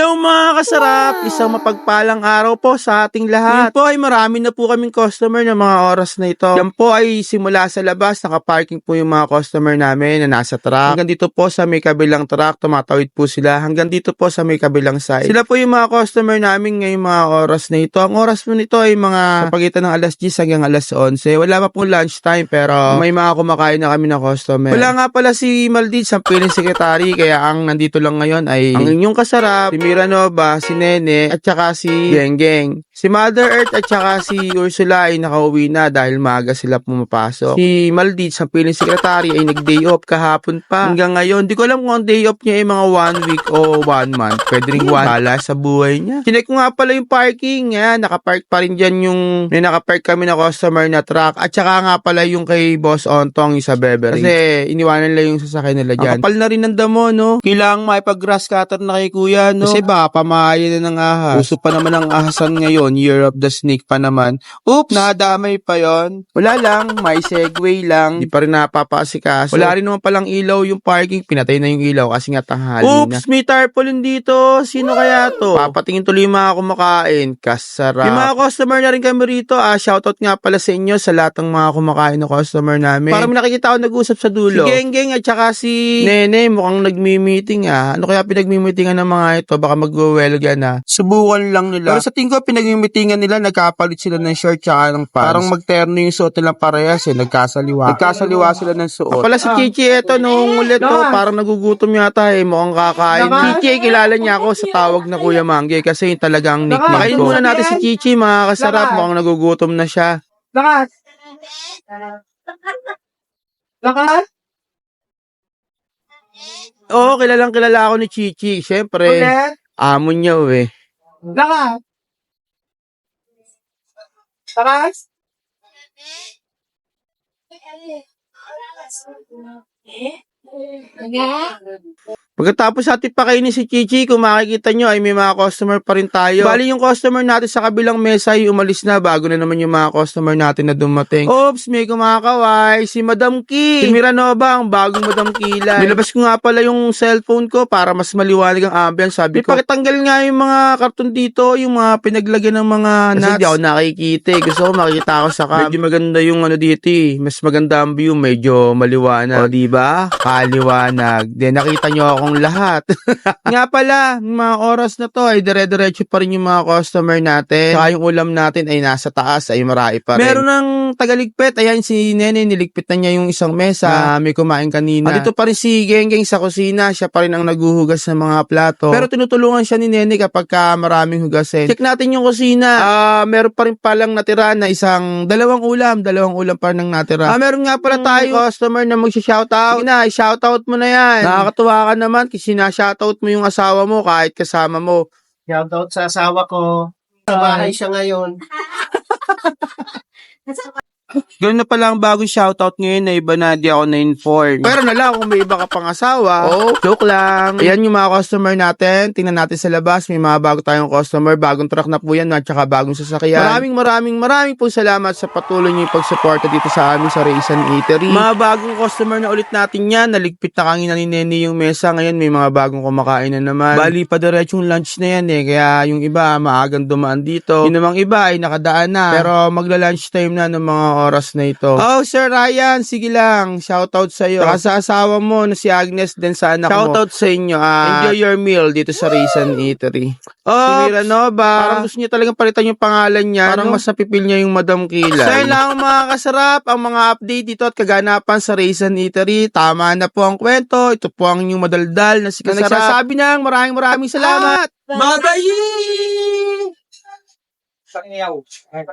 Hello, mais mga kasarap! Isang mapagpalang araw po sa ating lahat. Ngayon po ay marami na po kaming customer ng mga oras na ito. Yan po ay simula sa labas, nakaparking po yung mga customer namin na nasa truck. Hanggang dito po sa may kabilang truck, tumatawid po sila. Hanggang dito po sa may kabilang side. Sila po yung mga customer namin ngayong mga oras na ito. Ang oras po nito ay mga sa pagitan ng alas 10 hanggang alas 11. Wala pa po lunchtime pero may mga kumakain na kami na customer. Wala nga pala si Maldid sa piling secretary kaya ang nandito lang ngayon ay ang inyong kasarap, si Miranova, si Nene, at saka si Genggeng. Si Mother Earth at saka si Ursula ay nakauwi na dahil maaga sila pumapasok. Si Maldid sa piling secretary ay nag-day off kahapon pa. Hanggang ngayon, di ko alam kung ang day off niya ay mga one week o one month. Pwede rin one bala sa buhay niya. Chinek ko nga pala yung parking. Yan, nakapark pa rin dyan yung may nakapark kami na customer na truck. At saka nga pala yung kay Boss Ontong yung sa Beverly. Kasi iniwanan nila yung sasakyan nila dyan. Ang kapal na rin ng damo, no? Kailangan makipag-grass cutter na kay kuya, no? Kasi ba, pamaya na ng ahas. Uso pa naman ang ahasan ngayon. Year of the Snake pa naman. Oops! Nadamay pa yon. Wala lang, may segue lang. Di pa rin napapasikaso. Wala rin naman palang ilaw yung parking. Pinatay na yung ilaw kasi nga tanghali na. Oops! May tarpaulin dito. Sino kaya to? Papatingin tuloy yung mga kumakain. Kasarap. Yung mga customer na rin kami rito. Ah, shoutout nga pala sa inyo sa lahat ng mga kumakain na customer namin. Parang nakikita ako nag-usap sa dulo. Si Genggeng at saka si Nene mukhang nagmi-meeting ah. Ano kaya pinagmi-meetingan ng mga ito? Baka mag-welog yan ah. Subukan lang nila. Pero sa tingin ko, pinagmi-meetingan nila, nagkapalit sila ng shirt tsaka ng pants. Parang magterno yung suot nilang parehas eh. Nagkasaliwa. Nagkasaliwa sila ng suot. Pala si Chichi ito, nung ulit to, parang nagugutom yata eh. Mukhang kakain. Chichi, kilala niya ako sa tawag na Kuya Mangge kasi yung talagang nickname ko. Kain muna natin si Chichi, mga kasarap. Mukhang nagugutom na siya. Lakas! Lakas! Oo, kilalang kilala ako ni Chichi. Siyempre, Ulit! Amo niya eh. Lakas! Lakas! Pagkatapos natin pakainin si Chichi, kung makikita nyo ay may mga customer pa rin tayo. Bali yung customer natin sa kabilang mesa ay umalis na bago na naman yung mga customer natin na dumating. Oops, may kumakaway. Si Madam Ki. Si Miranova, ang bagong Madam Kila. Nilabas ko nga pala yung cellphone ko para mas maliwanag ang ambience. Sabi ko, pakitanggal nga yung mga karton dito, yung mga pinaglagyan ng mga nuts. Kasi di ako nakikita eh. Gusto ko makikita ako sa cam. Medyo maganda yung ano dito eh. Mas maganda ang view, medyo maliwanag. O, di ba? Kaliwanag. Then nakita nyo akong lahat. nga pala, mga oras na to ay dire-diretso pa rin yung mga customer natin. Saka yung ulam natin ay nasa taas, ay marami pa rin. Meron ng tagaligpit. Ayan, si Nene, niligpit na niya yung isang mesa. na may kumain kanina. At dito pa rin si Genggeng sa kusina. Siya pa rin ang naghuhugas ng mga plato. Pero tinutulungan siya ni Nene kapag ka maraming hugasin. Check natin yung kusina. Ah, meron pa rin palang natira na isang dalawang ulam. Dalawang ulam pa rin natira. Ah, meron nga pala tayo customer na mag-shoutout. Sige na, i-shoutout mo na yan. Nakakatuwa ka naman kasi sinashoutout mo yung asawa mo kahit kasama mo. Shoutout sa asawa ko. Sa bahay siya ngayon. Ganoon na pala ang bagong shoutout ngayon na iba na di ako na-inform. Pero na lang kung may iba ka pang asawa. Oh, joke lang. Ayan yung mga customer natin. Tingnan natin sa labas. May mga bago tayong customer. Bagong truck na po yan at saka bagong sasakyan. Maraming maraming maraming po salamat sa patuloy niyo pagsuporta dito sa amin sa Raisan Eatery. Mga bagong customer na ulit natin yan. Naligpit na kanina ni Nene yung mesa. Ngayon may mga bagong kumakain na naman. Bali pa diretsong lunch na yan eh. Kaya yung iba maagang dumaan dito. Yung namang iba ay nakadaan na. Pero magla-lunch time na ng mga oras na ito. Oh, Sir Ryan, sige lang. Shoutout sa iyo. Saka sa asawa mo na si Agnes din sa anak mo. Shoutout sa inyo. Ah, enjoy your meal dito sa Raisan Eatery. Oh, si Miranova. Parang gusto niya talagang palitan yung pangalan niya. Parang mas napipil niya yung Madam Kilay. So, yun lang mga kasarap. Ang mga update dito at kaganapan sa Raisan Eatery. Tama na po ang kwento. Ito po ang inyong madaldal na si Kasarap. Nagsasabi ng maraming maraming salamat. Magayi! Sa iyaw. Ay,